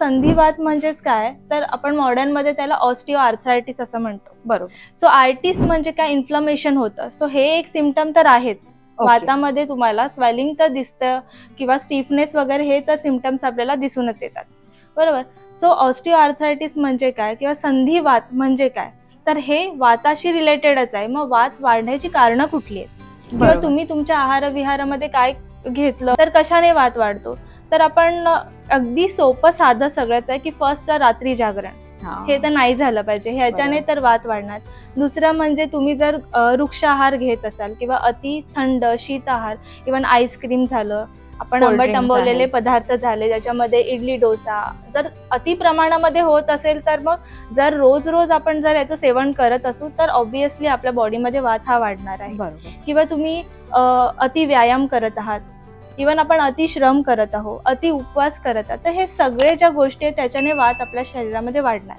संधिवात म्हणजेच काय? तर आपण मॉडर्नमध्ये त्याला ऑस्टिओ आर्थरायटिस असं म्हणतो. बरोबर. सो आर्टिस म्हणजे काय? इन्फ्लमेशन होतं. सो हे एक सिमटम तर आहेच. वातामध्ये तुम्हाला स्वेलिंग तर दिसतं किंवा स्टिफनेस वगैरे हे तर सिमटम्स आपल्याला दिसूनच येतात. बरोबर? सो ऑस्टिओ आर्थरायटिस म्हणजे काय? किंवा संधिवात म्हणजे काय? तर हे वाताशी रिलेटेडच आहे. मग वात वाढण्याची कारणं कुठली आहेत? किंवा. तुम्ही तुमच्या आहार विहारामध्ये काय घेतलं? तर कशाने वात वाढतो? तर आपण अगदी सोपं साधं सगळंच आहे की फर्स्ट रात्री जागरण. हा. तर नाही झालं पाहिजे. ह्याच्याने तर वात वाढणार. दुसरं म्हणजे तुम्ही जर वृक्ष आहार घेत असाल किंवा अति थंड शीत आहार इवन आईस्क्रीम झालं आपण आंबट आंबवलेले. पदार्थ झाले ज्याच्यामध्ये इडली डोसा जर अति प्रमाणामध्ये होत असेल तर मग जर रोज रोज आपण जर याचं सेवन करत असू तर ऑब्विसली आपल्या बॉडीमध्ये वात हा वाढणार आहे. किंवा तुम्ही अति व्यायाम करत आहात इवन आपण अति श्रम करत आहो अति उपवास करत आहात तर हे सगळे ज्या गोष्टी आहेत त्याच्याने वात आपल्या शरीरामध्ये वाढणार.